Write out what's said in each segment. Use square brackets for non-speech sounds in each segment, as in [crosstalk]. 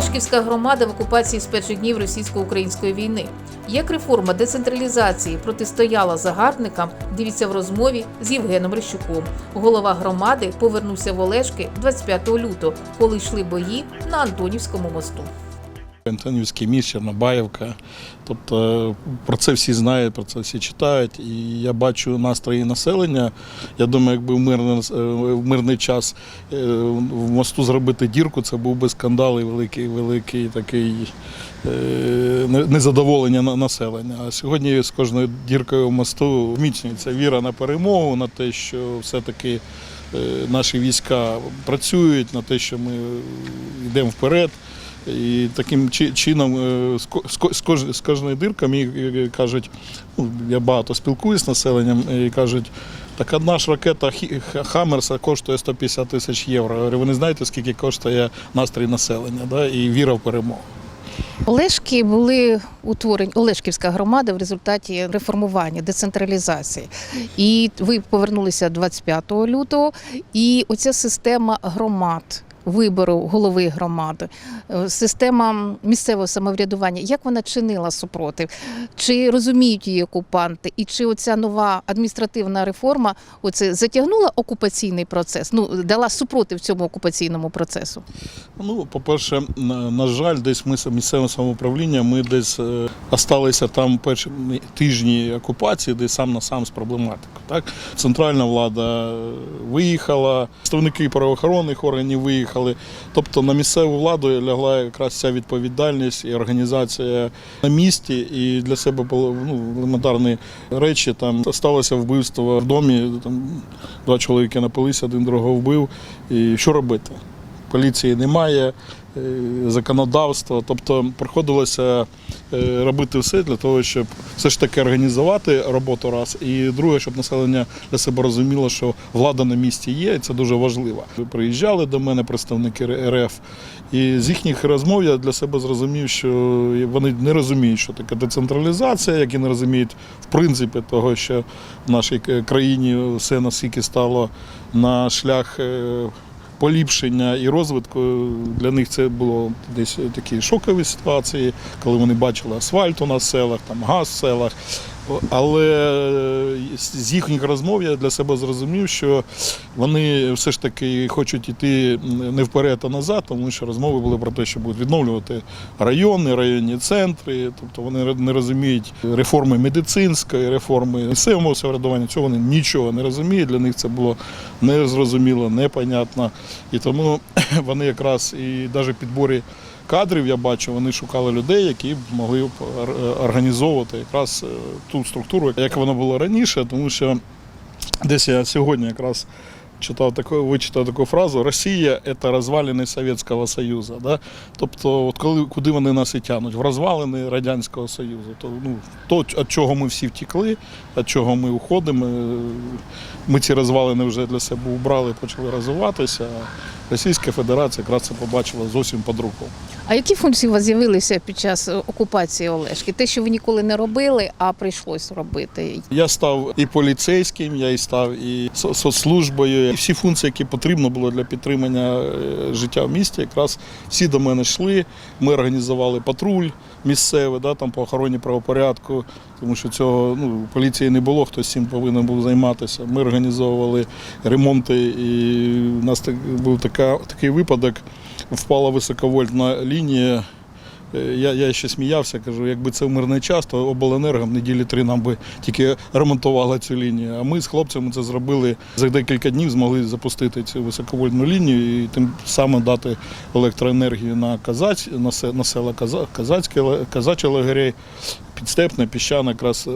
Олешківська громада в окупації з перших днів російсько-української війни. Як реформа децентралізації протистояла загарбникам, дивіться в розмові з Євгеном Рищуком. Голова громади повернувся в Олешки 25 лютого, коли йшли бої на Антонівському мосту. Антонівський міст, Чорнобаївка. Тобто про це всі знають, про це всі читають. І я бачу настрої населення. Я думаю, якби в мирний, е, в мирний час е, в мосту зробити дірку, це був би скандал і великий, великий такий е, незадоволення населення. А сьогодні з кожною діркою в мосту вміцнюється віра на перемогу, на те, що все-таки е, наші війська працюють, на те, що ми йдемо вперед. І таким чи- чином е, з ко- з ко- з кож- з кожної дирки мені кажуть, ну, я багато спілкуюсь з населенням і кажуть, так одна ж ракета Хаммерса коштує 150 тисяч євро. Я говорю, ви не знаєте, скільки коштує настрій населення да? і віра в перемогу. Олешки були утворені Олешківська громада в результаті реформування, децентралізації. І ви повернулися 25 лютого. І оця система громад. Вибору голови громади, е, система місцевого самоврядування, як вона чинила супротив? Чи розуміють її окупанти? І чи оця нова адміністративна реформа оце затягнула окупаційний процес? Ну дала супротив цьому окупаційному процесу? Ну, по-перше, на, на жаль, десь ми місцеве самоуправління, ми десь е, осталися там перші тижні окупації, десь сам на сам з проблематикою. Так? Центральна влада е, виїхала, представники правоохоронних органів виїхали. Тобто на місцеву владу лягла якраз ця відповідальність і організація на місці. І для себе було ну, елементарні речі. Там сталося вбивство в домі, там два чоловіки напилися, один другого вбив. І що робити? поліції немає, е, законодавства. Тобто приходилося е, робити все для того, щоб все ж таки організувати роботу раз. І друге, щоб населення для себе розуміло, що влада на місці є, і це дуже важливо. Приїжджали до мене представники РФ, і з їхніх розмов я для себе зрозумів, що вони не розуміють, що таке децентралізація, як і не розуміють в принципі того, що в нашій країні все наскільки стало на шлях. Е, поліпшення і розвитку для них це було десь такі шокові ситуації, коли вони бачили асфальт у нас в селах, там газ в селах. Але з їхніх розмов я для себе зрозумів, що вони все ж таки хочуть йти не вперед, а назад, тому що розмови були про те, що будуть відновлювати райони, районні центри. Тобто вони не розуміють реформи медицинської, реформи місцевого самоврядування. Цього вони нічого не розуміють. Для них це було незрозуміло, непонятно. І тому [clears throat] вони якраз і навіть підборі кадрів я бачу, вони шукали людей, які б могли б організовувати якраз е, ту структуру, як воно було раніше, тому що десь я сьогодні якраз читав таку, вичитав таку фразу Росія це розвалини Совєтського Союзу. Да? Тобто, от коли куди вони нас і тягнуть? В розвалини Радянського Союзу. То, ну, то, від чого ми всі втекли, від чого ми уходимо. Ми ці розвалини вже для себе убрали, почали розвиватися. Російська Федерація якраз це побачила зовсім по-другому. А які функції у вас з'явилися під час окупації Олешки? Те, що ви ніколи не робили, а прийшлось робити. Я став і поліцейським, я і став і соцслужбою. І всі функції, які потрібно було для підтримання е, життя в місті, якраз всі до мене йшли. Ми організували патруль місцевий, да, там по охороні правопорядку, тому що цього ну, поліції не було, хтось цим повинен був займатися. Ми організовували ремонти, і у нас так, був така, такий випадок, впала високовольтна лінія. Е, Я, я ще сміявся, кажу, якби це в мирний час, то обленерго в неділі три нам би тільки ремонтувала цю лінію. А ми з хлопцями це зробили за декілька днів, змогли запустити цю високовольтну лінію і тим самим дати електроенергію на казаць, на, села Каза- Казацьке, Казачі лагерей, підстепне, піщане, якраз е,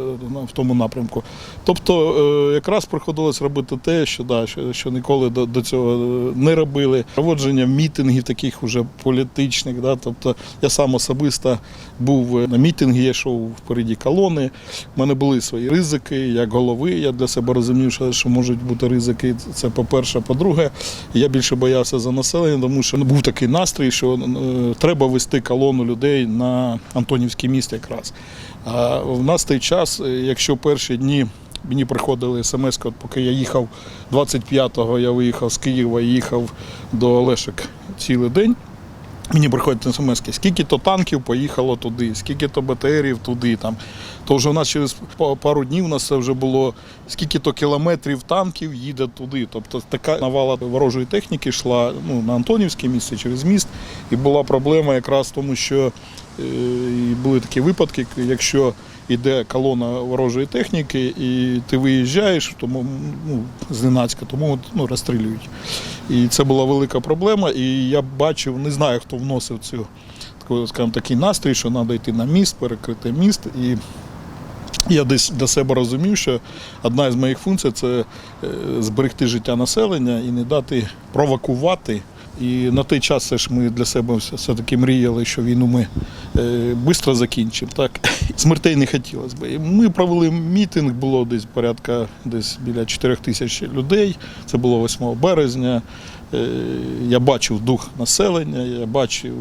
в тому напрямку. Тобто е, якраз приходилось робити те, що, да, що, ніколи до, до цього не робили. Проводження мітингів таких уже політичних. Да, тобто я сам особисто був на мітингі, я йшов впереді колони. У мене були свої ризики як голови. Я для себе розумів, що, можуть бути ризики. Це по-перше. По-друге, я більше боявся за населення, тому що був такий настрій, що е, треба вести колону людей на Антонівський міст якраз. А в нас той час, е, якщо перші дні мені приходили смс, поки я їхав 25-го, я виїхав з Києва і їхав до Олешек цілий день. Мені приходять смс, скільки то танків поїхало туди, скільки то БТРів туди. Там. То вже у нас через пару днів у нас це вже було скільки то кілометрів танків їде туди. Тобто така навала ворожої техніки йшла ну, на Антонівське місце через міст. І була проблема якраз в тому, що е, були такі випадки, якщо йде колона ворожої техніки, і ти виїжджаєш, тому ну, зненацька, тому ну, розстрілюють. І це була велика проблема. І я бачив, не знаю, хто вносив цю скажімо, такий настрій, що треба йти на міст, перекрити міст. І я десь для себе розумів, що одна із моїх функцій це е, зберегти життя населення і не дати провокувати. І на той час все ж ми для себе все- все-таки мріяли, що війну ми швидко закінчимо. Так? [laughs] Смертей не хотілося б. Ми провели мітинг, було десь порядка десь біля 4 тисяч людей. Це було 8 березня. Е, Я бачив дух населення, я бачив,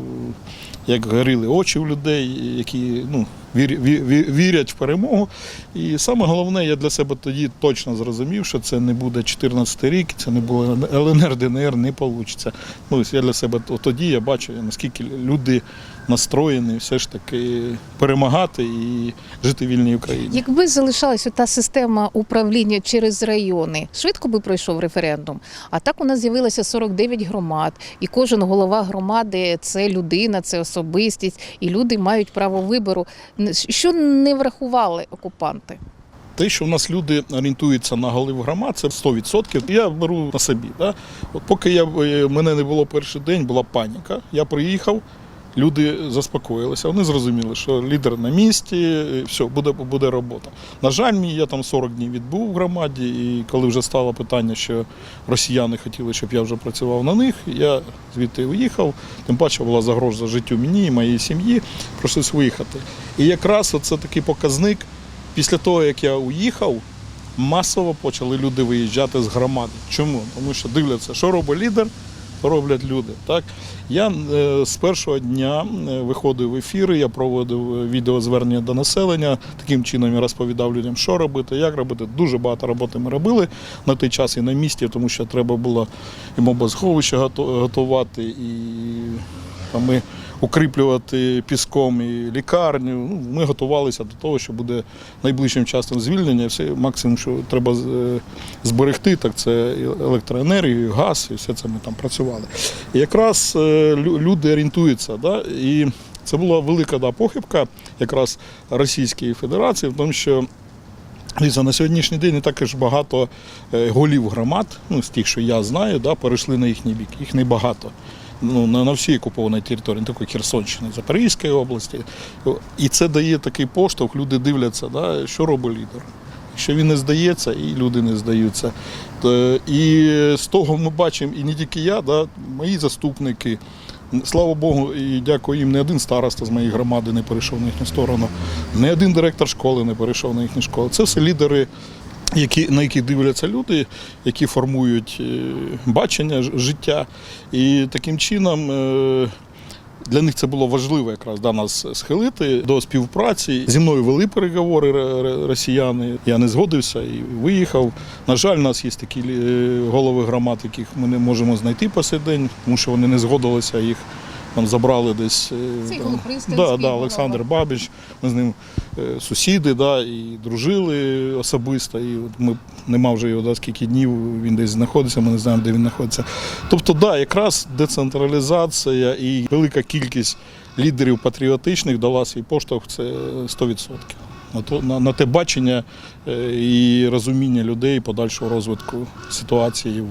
як горіли очі у людей, які ну, вірять в перемогу. І саме головне, я для себе тоді точно зрозумів, що це не буде 14 рік, це не було ЛНР, ДНР, не вийде. Ну, я для себе тоді я бачу, наскільки люди настроєні все ж таки перемагати і жити в вільній Україні. Якби залишалася та система управління через райони, швидко би пройшов референдум. А так у нас з'явилося 49 громад, і кожен голова громади це людина, це особистість, і люди мають право вибору. Що не врахували окупанти? Те, що в нас люди орієнтуються на голів громад, це 100%. Я беру на собі. Да? От поки я, е, мене не було перший день, була паніка. Я приїхав, люди заспокоїлися. Вони зрозуміли, що лідер на місці, все, буде, буде робота. На жаль, мій я там 40 днів відбув в громаді, і коли вже стало питання, що росіяни хотіли, щоб я вже працював на них, я звідти виїхав. Тим паче була загроза життю мені і моїй сім'ї, просив виїхати. І якраз це такий показник. Після того, як я уїхав, масово почали люди виїжджати з громади. Чому? Тому що дивляться, що робить лідер, роблять люди. Так? Я е, з першого дня е, виходив в ефіри, я проводив е, відеозвернення до населення. Таким чином я розповідав людям, що робити, як робити. Дуже багато роботи ми робили на той час і на місці, тому що треба було і мобосховище готувати, і там, ми укріплювати піском і лікарню. Ну, ми готувалися до того, що буде найближчим часом звільнення. Все максимум, що треба е, зберегти, так це електроенергію, газ, і все це ми там працювали. І якраз е, люди орієнтуються. Да? І це була велика да, похибка якраз Російської Федерації, в тому, що Дивіться, на сьогоднішній день не також багато е, голів громад, ну, з тих, що я знаю, да, перейшли на їхній бік. Їх небагато. Ну, на, всій окупованій території, не тільки Херсонщини, Запорізької області. І це дає такий поштовх, люди дивляться, да, що робить лідер. Якщо він не здається, і люди не здаються. І з того ми бачимо, і не тільки я, да, мої заступники. Слава Богу, і дякую їм, не один староста з моєї громади не перейшов на їхню сторону, не один директор школи не перейшов на їхню школу. Це все лідери, які, на які дивляться люди, які формують е, бачення життя. І таким чином е, для них це було важливо якраз да, нас схилити до співпраці. Зі мною вели переговори росіяни. Я не згодився і виїхав. На жаль, у нас є такі е, голови громад, яких ми не можемо знайти по сей день, тому що вони не згодилися їх. Там забрали десь е, там, да, да. Олександр Бабіч. Ми з ним е, сусіди, да, і дружили особисто. І от ми нема вже його да, скільки днів він десь знаходиться, ми не знаємо, де він знаходиться. Тобто, да, якраз децентралізація і велика кількість лідерів патріотичних дала свій поштовх це 100%. На, то, на, на те бачення е, і розуміння людей подальшого розвитку ситуації в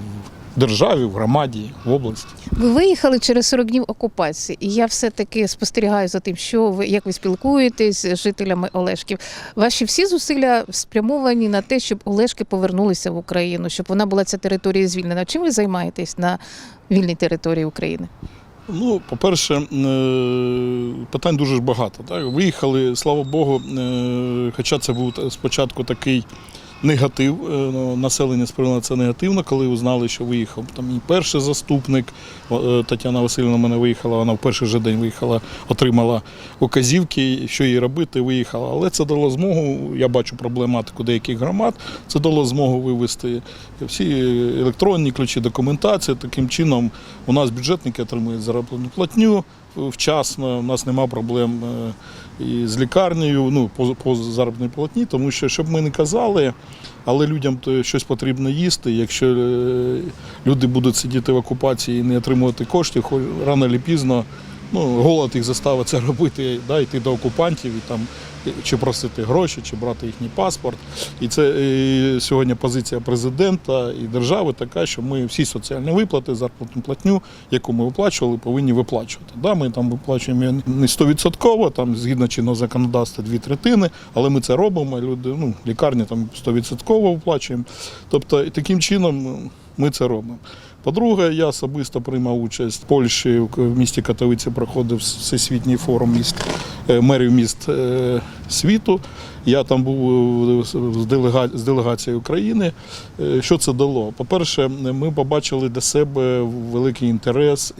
державі, в громаді, в області. Ви виїхали через 40 днів окупації, і я все таки спостерігаю за тим, що ви як ви спілкуєтесь з жителями Олешків. Ваші всі зусилля спрямовані на те, щоб Олешки повернулися в Україну, щоб вона була ця територія звільнена. Чим ви займаєтесь на вільній території України? Ну, по-перше, е, питань дуже ж багато. Так? Виїхали, слава Богу, е, хоча це був спочатку такий негатив, е, ну, населення сприймало це негативно, коли узнали, що виїхав там і перший заступник е, Тетяна Васильівна мене виїхала, вона в перший же день виїхала, отримала указівки, що їй робити, виїхала. Але це дало змогу, я бачу проблематику деяких громад, це дало змогу вивести всі електронні ключі, документація. Таким чином у нас бюджетники отримують заробітну платню, вчасно, у нас нема проблем е, з лікарнею, ну, по, заробітній платні, тому що, щоб ми не казали, але людям щось потрібно їсти. Якщо е, люди будуть сидіти в окупації і не отримувати коштів, рано чи пізно ну, голод їх заставить це робити, да, йти до окупантів і там чи просити гроші, чи брати їхній паспорт. І це е, сьогодні позиція президента і держави така, що ми всі соціальні виплати, зарплатну платню, яку ми виплачували, повинні виплачувати. Да, ми там виплачуємо не 100%, там згідно чинного законодавства дві третини, але ми це робимо. Люди, ну, лікарні там 100% виплачуємо. Тобто і таким чином ми це робимо. По-друге, я особисто приймав участь в Польщі в місті Катовиці проходив всесвітній форум міст е, мерів міст е, світу. Я там був е, з делега- делегацією України. Що це дало? По-перше, ми побачили для себе великий інтерес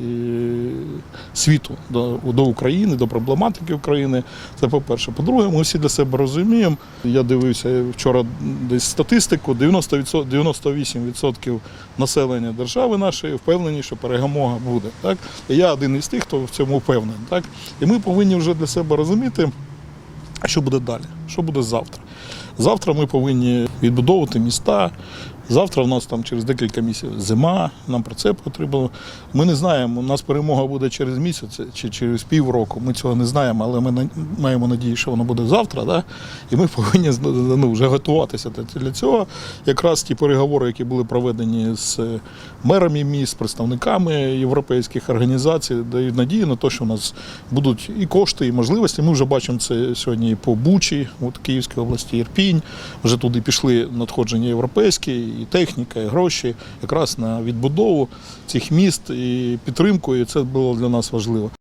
світу до, України, до проблематики України. Це по-перше. По-друге, ми всі для себе розуміємо. Я дивився вчора десь статистику: 90%, 98% населення держави нашої впевнені, що перемога буде. Так? Я один із тих, хто в цьому впевнений. Так? І ми повинні вже для себе розуміти, що буде далі, що буде завтра. Завтра ми повинні відбудовувати міста. Завтра в нас там через декілька місяців зима, нам про це потрібно. Ми не знаємо, у нас перемога буде через місяць чи через півроку. Ми цього не знаємо, але ми маємо надію, що воно буде завтра. Да? І ми [laughs] повинні ну, вже готуватися для- цього. Якраз ті переговори, які були проведені з мерами міст, представниками європейських організацій, дають надію на те, що у нас будуть і кошти, і можливості. Ми вже бачимо це сьогодні по Бучі, от Київській області, Ірпінь. Вже туди пішли надходження європейські, і техніка, і гроші, якраз на відбудову цих міст і підтримку. І це було для нас важливо.